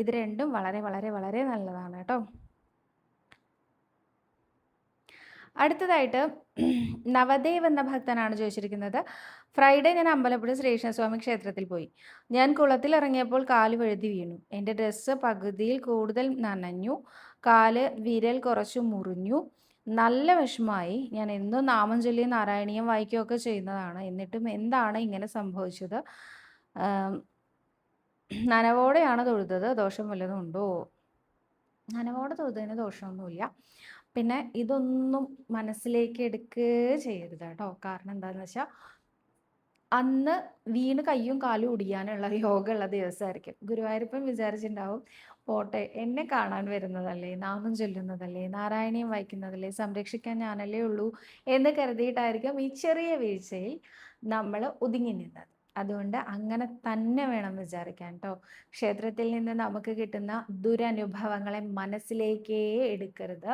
ഇത് രണ്ടും വളരെ വളരെ വളരെ നല്ലതാണ് കേട്ടോ അടുത്തതായിട്ട് നവദേവ് എന്ന ഭക്തനാണ് ചോദിച്ചിരിക്കുന്നത്. ഫ്രൈഡേ ഞാൻ അമ്പലപ്പുഴ ശ്രീകൃഷ്ണസ്വാമി ക്ഷേത്രത്തിൽ പോയി. ഞാൻ കുളത്തിൽ ഇറങ്ങിയപ്പോൾ കാൽ വഴുതി വീണു. എന്റെ ഡ്രസ്സ് പകുതിയിൽ കൂടുതൽ നനഞ്ഞു. കാൽ വിരൽ കുറച്ച് മുറിഞ്ഞു. നല്ല വിഷമമായി. ഞാൻ എന്നും നാമം ചൊല്ലി നാരായണീയം വായിക്കുകയൊക്കെ ചെയ്യുന്നതാണ്. എന്നിട്ടും എന്താണ് ഇങ്ങനെ സംഭവിച്ചത്? നനവോടെയാണ് തൊഴുതത്? ദോഷം വല്ലതും ഉണ്ടോ? നനവോടെ തൊഴുതതിന് ദോഷമൊന്നുമില്ല. പിന്നെ ഇതൊന്നും മനസ്സിലേക്ക് എടുക്കുകയേ ചെയ്യരുത് കേട്ടോ. കാരണം എന്താണെന്ന് വെച്ചാൽ അന്ന് വീണ് കയ്യും കാലും ഒടിയാനുള്ള യോഗമുള്ള ദിവസമായിരിക്കും ഗുരുവായൂരപ്പം വിചാരിച്ചിട്ടുണ്ടാവും പോട്ടെ എന്നെ കാണാൻ വരുന്നതല്ലേ നാമം ചൊല്ലുന്നതല്ലേ നാരായണീയം വായിക്കുന്നതല്ലേ സംരക്ഷിക്കാൻ ഞാനല്ലേ ഉള്ളൂ എന്ന് കരുതിയിട്ടായിരിക്കും ഈ ചെറിയ വീഴ്ചയിൽ നമ്മൾ ഒതുങ്ങി നിന്നത്. അതുകൊണ്ട് അങ്ങനെ തന്നെ വേണം വിചാരിക്കാൻ കേട്ടോ ക്ഷേത്രത്തിൽ നിന്ന് നമുക്ക് കിട്ടുന്ന ദുരനുഭവങ്ങളെ മനസ്സിലേക്കേ എടുക്കരുത്.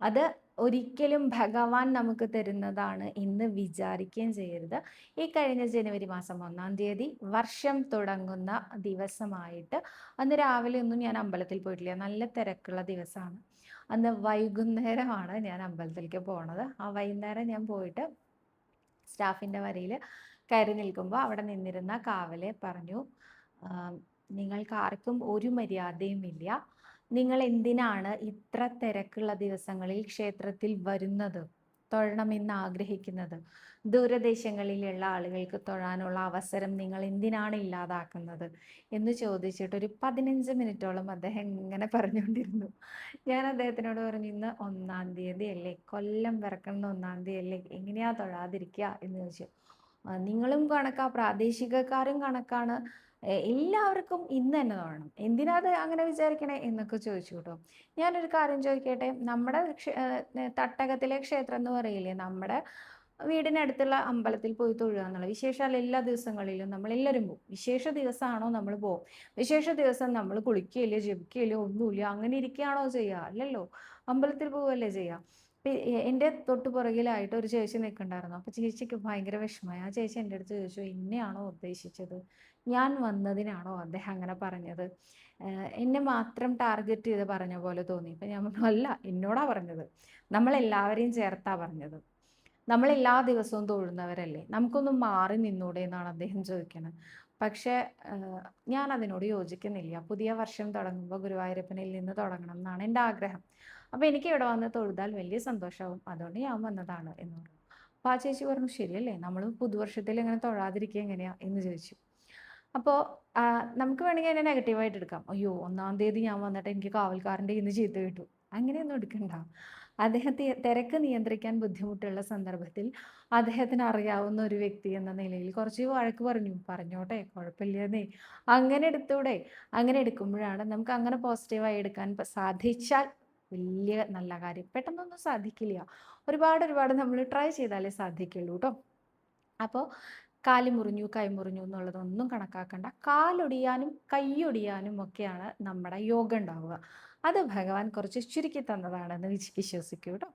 അത് ഒരിക്കലും ഭഗവാൻ നമുക്ക് തരുന്നതാണ് എന്ന് വിചാരിക്കുകയും ചെയ്യരുത്. ഈ കഴിഞ്ഞ ജനുവരി മാസം ഒന്നാം തീയതി വർഷം തുടങ്ങുന്ന ദിവസമായിട്ട് അന്ന് രാവിലെ ഒന്നും ഞാൻ അമ്പലത്തിൽ പോയിട്ടില്ല. നല്ല തിരക്കുള്ള ദിവസമാണ്. അന്ന് വൈകുന്നേരമാണ് ഞാൻ അമ്പലത്തിലേക്ക് പോണത്. ആ വൈകുന്നേരം ഞാൻ പോയിട്ട് സ്റ്റാഫിന്റെ വരയിൽ കയറി നിൽക്കുമ്പോൾ അവിടെ നിന്നിരുന്ന കാവലെ പറഞ്ഞു നിങ്ങൾക്ക് ആർക്കും ഒരു മര്യാദയും ഇല്ല നിങ്ങൾ എന്തിനാണ് ഇത്ര തിരക്കുള്ള ദിവസങ്ങളിൽ ക്ഷേത്രത്തിൽ വരുന്നത്? തൊഴണമെന്ന് ആഗ്രഹിക്കുന്നത്. ദൂരദേശങ്ങളിലുള്ള ആളുകൾക്ക് തൊഴാനുള്ള അവസരം നിങ്ങൾ എന്തിനാണ് ഇല്ലാതാക്കുന്നത്? എന്ന് ചോദിച്ചിട്ട് ഒരു പതിനഞ്ച് മിനിറ്റോളം അദ്ദേഹം ഇങ്ങനെ പറഞ്ഞുകൊണ്ടിരുന്നു. ഞാൻ അദ്ദേഹത്തിനോട് പറഞ്ഞു ഇന്ന് ഒന്നാം തീയതി അല്ലേ കൊല്ലം പിറക്കുന്ന ഒന്നാം തീയതി അല്ലേ എങ്ങനെയാ തൊഴാതിരിക്കുക എന്ന് ചോദിച്ചു. നിങ്ങളും കണക്കാ പ്രാദേശികക്കാരും കണക്കാണ്. എല്ലാവർക്കും ഇന്ന് തന്നെ തുടങ്ങണം എന്തിനാ അത് അങ്ങനെ വിചാരിക്കണേ എന്നൊക്കെ ചോദിച്ചു കേട്ടോ. ഞാനൊരു കാര്യം ചോദിക്കട്ടെ? നമ്മുടെ തട്ടകത്തിലെ ക്ഷേത്രം എന്ന് പറയില്ലേ? നമ്മുടെ വീടിനടുത്തുള്ള അമ്പലത്തിൽ പോയി തൊഴുക എന്നുള്ള വിശേഷാൽ എല്ലാ ദിവസങ്ങളിലും നമ്മൾ എല്ലാവരും പോകും വിശേഷ ദിവസമാണോ നമ്മൾ പോകും വിശേഷ ദിവസം നമ്മൾ കുളിക്കുകയില്ല ജപിക്കുകയില്ല ഒന്നുമില്ല അങ്ങനെ ഇരിക്കുകയാണോ ചെയ്യുക അല്ലല്ലോ. അമ്പലത്തിൽ പോവുകയല്ലേ ചെയ്യുക എന്റെ തൊട്ട് പുറകിലായിട്ട് ഒരു ചേച്ചി നിൽക്കണ്ടായിരുന്നു അപ്പോൾ ചേച്ചിക്ക് ഭയങ്കര വിഷമമായി. ആ ചേച്ചി എന്റെ അടുത്ത് ചോദിച്ചു ഇന്നെയാണോ ഉദ്ദേശിച്ചത്? ഞാൻ വന്നതിനാണോ അദ്ദേഹം അങ്ങനെ പറഞ്ഞത്? എന്നെ മാത്രം ടാർഗറ്റ് ചെയ്ത് പറഞ്ഞ പോലെ തോന്നി. അപ്പം ഞാൻ പറഞ്ഞു അല്ല എന്നോടാ പറഞ്ഞത്. നമ്മളെല്ലാവരെയും ചേർത്താ പറഞ്ഞത്. നമ്മൾ എല്ലാ ദിവസവും തൊഴുന്നവരല്ലേ. നമുക്കൊന്നും മാറി നിന്നൂടെ എന്നാണ് അദ്ദേഹം ചോദിക്കുന്നത് പക്ഷേ ഞാൻ അതിനോട് യോജിക്കുന്നില്ല. പുതിയ വർഷം തുടങ്ങുമ്പോൾ ഗുരുവായൂരപ്പനിൽ നിന്ന് തുടങ്ങണം എന്നാണ് എന്റെ ആഗ്രഹം. അപ്പോൾ എനിക്ക് ഇവിടെ വന്ന് തൊഴുതാൽ വലിയ സന്തോഷമാവും അതുകൊണ്ട് ഞാൻ വന്നതാണ് എന്ന് പറഞ്ഞു. അപ്പോൾ ആ ചേച്ചി പറഞ്ഞു ശരിയല്ലേ? നമ്മൾ പുതുവർഷത്തിൽ ഇങ്ങനെ തൊഴാതിരിക്കുക എങ്ങനെയാ? എന്ന് ചോദിച്ചു. അപ്പോൾ നമുക്ക് വേണമെങ്കിൽ അതിനെ നെഗറ്റീവായിട്ട് എടുക്കാം. അയ്യോ ഒന്നാം തീയതി ഞാൻ വന്നിട്ട് എനിക്ക് കാവൽക്കാരന്റെ ഇന്ന് ചീത്ത കിട്ടു. അങ്ങനെയൊന്നും എടുക്കണ്ട. അദ്ദേഹത്തെ തിരക്ക് നിയന്ത്രിക്കാൻ ബുദ്ധിമുട്ടുള്ള സന്ദർഭത്തിൽ അദ്ദേഹത്തിന് അറിയാവുന്ന ഒരു വ്യക്തി എന്ന നിലയിൽ കുറച്ച് വഴക്ക് പറഞ്ഞു. പറഞ്ഞോട്ടെ കുഴപ്പമില്ലെന്നേ. അങ്ങനെ എടുത്തൂടെ. അങ്ങനെ എടുക്കുമ്പോഴാണ് നമുക്ക് അങ്ങനെ പോസിറ്റീവായി എടുക്കാൻ സാധിച്ചാൽ വലിയ നല്ല കാര്യം. പെട്ടെന്നൊന്നും സാധിക്കില്ല. ഒരുപാട് ഒരുപാട് നമ്മൾ ട്രൈ ചെയ്താലേ സാധിക്കുള്ളൂ കേട്ടോ അപ്പോൾ കാൽ മുറിഞ്ഞു കൈ മുറിഞ്ഞു എന്നുള്ളതൊന്നും കണക്കാക്കണ്ട. കാലൊടിയാനും കൈയൊടിയാനും ഒക്കെയാണ് നമ്മുടെ യോഗ ഉണ്ടാവുക. അത് ഭഗവാൻ കുറച്ച് ചുരുക്കി തന്നതാണെന്ന് വിശ്വസിക്കൂ കേട്ടോ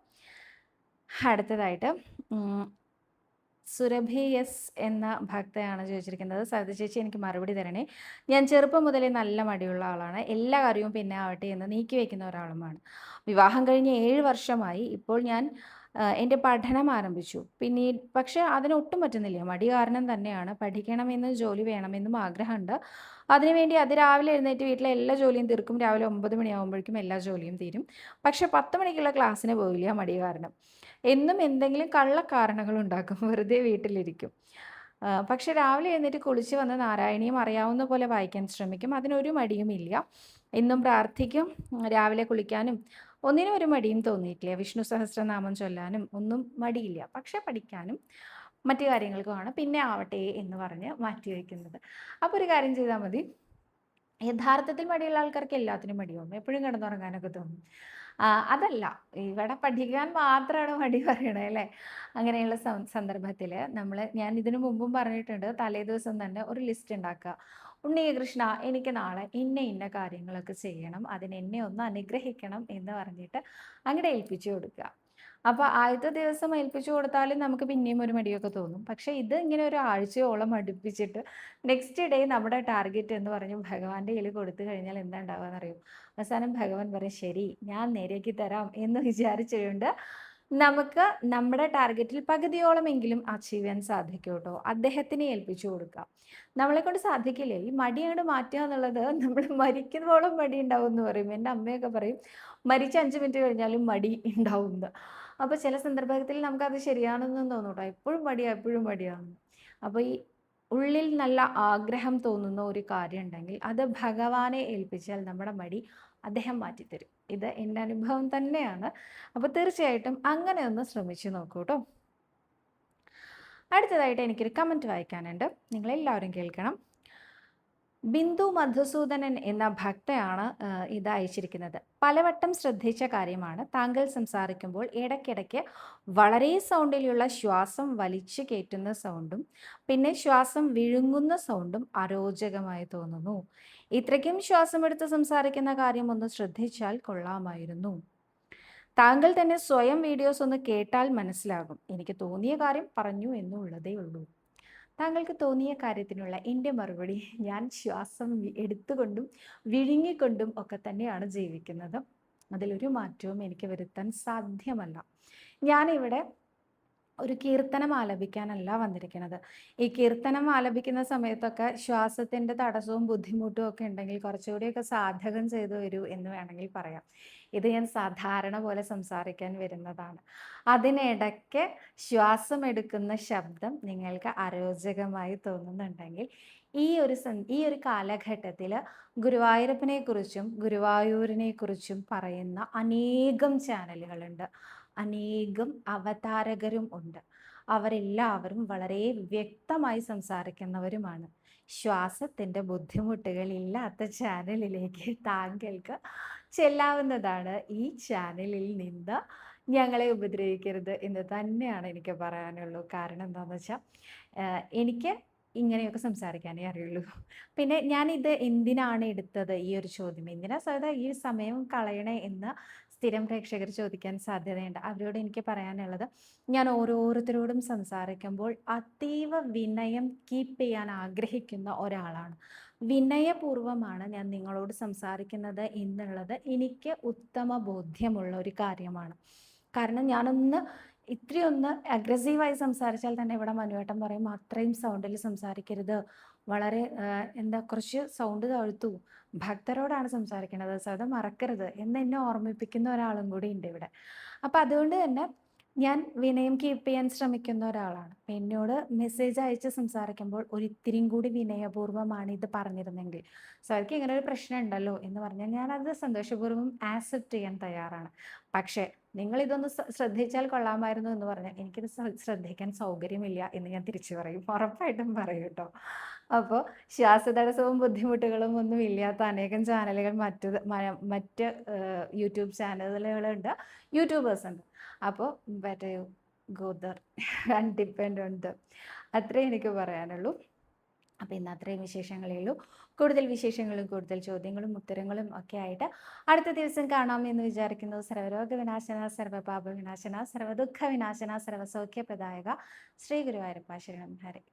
അടുത്തതായിട്ട് സുരഭി എസ് എന്ന ഭക്തയാണ് ചോദിച്ചിരിക്കുന്നത്. സരിത ചേച്ചി എനിക്ക് മറുപടി തരണേ. ഞാൻ ചെറുപ്പം മുതലേ നല്ല മടിയുള്ള ആളാണ്. എല്ലാ കാര്യവും പിന്നെ ആവട്ടെ എന്ന് നീക്കി വയ്ക്കുന്ന ഒരാളുമാണ്. വിവാഹം കഴിഞ്ഞ് ഏഴ് വർഷമായി. ഇപ്പോൾ ഞാൻ എന്റെ പഠനം ആരംഭിച്ചു. പിന്നീട് പക്ഷേ അതിനൊട്ടും പറ്റുന്നില്ല. മടി കാരണം തന്നെയാണ്. പഠിക്കണമെന്ന് ജോലി വേണമെന്നും ആഗ്രഹമുണ്ട്. അതിനുവേണ്ടി അതിരാവിലെ എഴുന്നേറ്റ് വീട്ടിലെ എല്ലാ ജോലിയും തീർക്കും. രാവിലെ ഒമ്പത് മണിയാകുമ്പോഴേക്കും എല്ലാ ജോലിയും തീരും. പക്ഷേ പത്ത് മണിക്കുള്ള ക്ലാസ്സിന് പോയില്ല മടി കാരണം. എന്നും എന്തെങ്കിലും കള്ള കാരണങ്ങൾ ഉണ്ടാക്കും. വെറുതെ വീട്ടിലിരിക്കും. പക്ഷെ രാവിലെ എഴുന്നേറ്റ് കുളിച്ച് വന്ന് നാരായണീയം അറിയാവുന്ന പോലെ വായിക്കാൻ ശ്രമിക്കും. അതിനൊരു മടിയുമില്ല. എന്നും പ്രാർത്ഥിക്കും. രാവിലെ കുളിക്കാനും ഒന്നിനും ഒരു മടിയും തോന്നിയിട്ടില്ല. വിഷ്ണു സഹസ്രനാമം ചൊല്ലാനും ഒന്നും മടിയില്ല. പക്ഷെ പഠിക്കാനും മറ്റു കാര്യങ്ങൾക്കുമാണ് പിന്നെ ആവട്ടെ എന്ന് പറഞ്ഞ് മാറ്റി വയ്ക്കുന്നത്. അപ്പോൾ ഒരു കാര്യം ചെയ്താൽ മതി. യഥാർത്ഥത്തിൽ മടിയുള്ള ആൾക്കാർക്ക് എല്ലാത്തിനും മടിയാവും. എപ്പോഴും കിടന്നുറങ്ങാനൊക്കെ തോന്നും. അതല്ല. ഇവിടെ പഠിക്കാൻ മാത്രമാണ് മടി പറയണേ അല്ലേ? അങ്ങനെയുള്ള സന്ദർഭത്തിൽ നമ്മൾ ഞാൻ ഇതിനു മുമ്പും പറഞ്ഞിട്ടുണ്ട് തലേ ദിവസം തന്നെ ഒരു ലിസ്റ്റ് ഉണ്ടാക്കുക. ഉണ്ണി കൃഷ്ണ എനിക്ക് നാളെ ഇന്ന ഇന്ന കാര്യങ്ങളൊക്കെ ചെയ്യണം അതിനെന്നെ ഒന്ന് അനുഗ്രഹിക്കണം എന്ന് പറഞ്ഞിട്ട് അങ്ങോട്ട് ഏൽപ്പിച്ചു കൊടുക്കുക. അപ്പോൾ ആദ്യത്തെ ദിവസം ഏൽപ്പിച്ചു കൊടുത്താലും നമുക്ക് പിന്നെയും ഒരു മടിയൊക്കെ തോന്നും. പക്ഷേ ഇത് ഇങ്ങനെ ഒരു ആഴ്ചയോളം അടുപ്പിച്ചിട്ട് നെക്സ്റ്റ് ഡേ നമ്മുടെ ടാർഗറ്റ് എന്ന് പറഞ്ഞു ഭഗവാന്റെ കയ്യിൽ കൊടുത്തു കഴിഞ്ഞാൽ എന്താ ഉണ്ടാവുക എന്നറിയും? അവസാനം ഭഗവാൻ പറയും ശരി ഞാൻ നേരേക്ക് തരാം എന്ന് വിചാരിച്ചുകൊണ്ട് നമുക്ക് നമ്മുടെ ടാർഗറ്റിൽ പകുതിയോളമെങ്കിലും അച്ചീവ് ചെയ്യാൻ സാധിക്കും കേട്ടോ അദ്ദേഹത്തിനെ ഏൽപ്പിച്ചു കൊടുക്കാം നമ്മളെ കൊണ്ട് സാധിക്കില്ലേ? ഈ മടി അങ്ങോട്ട് മാറ്റുക എന്നുള്ളത് നമ്മൾ മരിക്കുന്നതോളം മടി ഉണ്ടാവും എന്ന് പറയും. എന്റെ അമ്മയൊക്കെ പറയും മരിച്ച അഞ്ച് മിനിറ്റ് കഴിഞ്ഞാലും മടി ഉണ്ടാവും അപ്പോൾ ചില സന്ദർഭത്തിൽ നമുക്കത് ശരിയാണെന്ന് തോന്നും കേട്ടോ എപ്പോഴും മടിയാണ് എപ്പോഴും മടിയാണ് അപ്പോൾ ഈ ഉള്ളിൽ നല്ല ആഗ്രഹം തോന്നുന്ന ഒരു കാര്യം ഉണ്ടെങ്കിൽ അത് ഭഗവാനെ ഏൽപ്പിച്ചാൽ നമ്മുടെ മടി അദ്ദേഹം മാറ്റിത്തരും. ഇത് എന്റെ അനുഭവം തന്നെയാണ്. അപ്പോൾ തീർച്ചയായിട്ടും അങ്ങനെ ഒന്ന് ശ്രമിച്ചു നോക്കൂ കേട്ടോ അടുത്തതായിട്ട് എനിക്കൊരു കമന്റ് വായിക്കാനുണ്ട്. നിങ്ങളെല്ലാവരും കേൾക്കണം. ബിന്ദു മധുസൂദനൻ എന്ന ഭക്തയാണ് ഇത് അയച്ചിരിക്കുന്നത്. പലവട്ടം ശ്രദ്ധിച്ച കാര്യമാണ്. താങ്കൾ സംസാരിക്കുമ്പോൾ ഇടയ്ക്കിടയ്ക്ക് വളരെ സൗണ്ടിലുള്ള ശ്വാസം വലിച്ചു കയറ്റുന്ന സൗണ്ടും പിന്നെ ശ്വാസം വിഴുങ്ങുന്ന സൗണ്ടും അരോചകമായി തോന്നുന്നു. ഇത്രയ്ക്കും ശ്വാസമെടുത്ത് സംസാരിക്കുന്ന കാര്യം ഒന്ന് ശ്രദ്ധിച്ചാൽ കൊള്ളാമായിരുന്നു. താങ്കൾ തന്നെ സ്വയം വീഡിയോസ് ഒന്ന് കേട്ടാൽ മനസ്സിലാകും. എനിക്ക് തോന്നിയ കാര്യം പറഞ്ഞു എന്നുള്ളതേ ഉള്ളൂ. താങ്കൾക്ക് തോന്നിയ കാര്യത്തിനുള്ള എന്റെ മറുപടി ഞാൻ ശ്വാസം എടുത്തുകൊണ്ടും വിഴുങ്ങിക്കൊണ്ടും ഒക്കെ തന്നെയാണ് ജീവിക്കുന്നത്. അതിലൊരു മാറ്റവും എനിക്ക് വരുത്താൻ സാധ്യമല്ല. ഞാനിവിടെ ഒരു കീർത്തനം ആലപിക്കാനല്ല വന്നിരിക്കുന്നത് ഈ കീർത്തനം ആലപിക്കുന്ന സമയത്തൊക്കെ ശ്വാസത്തിന്റെ തടസ്സവും ബുദ്ധിമുട്ടും ഒക്കെ ഉണ്ടെങ്കിൽ കുറച്ചുകൂടിയൊക്കെ സാധകം ചെയ്തു വരൂ എന്ന് വേണമെങ്കിൽ പറയാം. ഇത് ഞാൻ സാധാരണ പോലെ സംസാരിക്കാൻ വരുന്നതാണ്. അതിനിടയ്ക്ക് ശ്വാസം എടുക്കുന്ന ശബ്ദം നിങ്ങൾക്ക് അരോചകമായി തോന്നുന്നുണ്ടെങ്കിൽ ഈ ഒരു ഈ ഒരു കാലഘട്ടത്തിൽ ഗുരുവായൂരപ്പനെ ഗുരുവായൂരിനെക്കുറിച്ചും ഗുരുവായൂരിനെ കുറിച്ചും പറയുന്ന അനേകം ചാനലുകളുണ്ട്. അനേകം അവതാരകരും ഉണ്ട്. അവരെല്ലാവരും വളരെ വ്യക്തമായി സംസാരിക്കുന്നവരുമാണ്. ശ്വാസത്തിന്റെ ബുദ്ധിമുട്ടുകൾ ഇല്ലാത്ത ചാനലിലേക്ക് താങ്കൾക്ക് ചെല്ലാവുന്നതാണ്. ഈ ചാനലിൽ നിന്ന് ഞങ്ങളെ ഉപദ്രവിക്കരുത് എന്ന് തന്നെയാണ് എനിക്ക് പറയാനുള്ളൂ. കാരണം എന്താണെന്ന് വെച്ചാൽ എനിക്ക് ഇങ്ങനെയൊക്കെ സംസാരിക്കാനേ അറിയുള്ളൂ. പിന്നെ ഞാനിത് എന്തിനാണ് എടുത്തത് ഈ ഒരു ചോദ്യം? എന്തിനാ സാധാ ഈ സമയം കളയണേ എന്ന് സ്ഥിരം പ്രേക്ഷകർ ചോദിക്കാൻ സാധ്യതയുണ്ട്. അവരോട് എനിക്ക് പറയാനുള്ളത് ഞാൻ ഓരോരുത്തരോടും സംസാരിക്കുമ്പോൾ അതീവ വിനയം കീപ്പ് ചെയ്യാൻ ആഗ്രഹിക്കുന്ന ഒരാളാണ്. വിനയപൂർവമാണ് ഞാൻ നിങ്ങളോട് സംസാരിക്കുന്നത് എന്നുള്ളത് എനിക്ക് ഉത്തമ ബോധ്യമുള്ള ഒരു കാര്യമാണ്. കാരണം ഞാനൊന്ന് ഇത്രയൊന്ന് അഗ്രസീവായി സംസാരിച്ചാൽ തന്നെ ഇവിടെ മനുവേട്ടൻ പറയും അത്രയും സൗണ്ടിൽ സംസാരിക്കരുത്. വളരെ എന്താ കുറച്ച് സൗണ്ട് താഴ്ത്തു. ഭക്തരോടാണ് സംസാരിക്കുന്നത് സോ അത് മറക്കരുത് എന്ന് എന്നെ ഓർമ്മിപ്പിക്കുന്ന ഒരാളും കൂടി ഉണ്ട് ഇവിടെ. അപ്പം അതുകൊണ്ട് തന്നെ ഞാൻ വിനയം കീപ്പ് ചെയ്യാൻ ശ്രമിക്കുന്ന ഒരാളാണ്. എന്നോട് മെസ്സേജ് അയച്ച് സംസാരിക്കുമ്പോൾ ഒരിത്തിരിയും കൂടി വിനയപൂർവമാണ് ഇത് പറഞ്ഞിരുന്നെങ്കിൽ. സോ അവർക്ക് ഇങ്ങനെ ഒരു പ്രശ്നം ഉണ്ടല്ലോ എന്ന് പറഞ്ഞാൽ ഞാൻ അത് സന്തോഷപൂർവം ആക്സെപ്റ്റ് ചെയ്യാൻ തയ്യാറാണ്. പക്ഷേ നിങ്ങൾ ഇതൊന്ന് ശ്രദ്ധിച്ചാൽ കൊള്ളാമായിരുന്നു എന്ന് പറഞ്ഞാൽ എനിക്കിത് ശ്രദ്ധിക്കാൻ സൗകര്യമില്ല എന്ന് ഞാൻ തിരിച്ചു പറയും. ഉറപ്പായിട്ടും പറയും കേട്ടോ. അപ്പോൾ ശ്വാസതടസ്സവും ബുദ്ധിമുട്ടുകളും ഒന്നും ഇല്ലാത്ത അനേകം ചാനലുകൾ മറ്റു മറ്റ് യൂട്യൂബ് ചാനലുകളുണ്ട്. യൂട്യൂബേഴ്സ് ഉണ്ട്. അപ്പോൾ better you go there and depend on the അത്രേ എനിക്ക് പറയാനുള്ളൂ. അപ്പോൾ ഇന്ന് അത്രയും വിശേഷങ്ങളേ ഉള്ളൂ. കൂടുതൽ വിശേഷങ്ങളും കൂടുതൽ ചോദ്യങ്ങളും ഉത്തരങ്ങളും ഒക്കെ ആയിട്ട് അടുത്ത ദിവസം കാണാം എന്ന് വിചാരിക്കുന്നു. സർവരോഗ വിനാശന സർവപാപ വിനാശന സർവദുഃഖ വിനാശന സർവസൗഖ്യപ്രദായക ശ്രീ ഗുരുവായൂരപ്പ ശരണം. ഹരേ.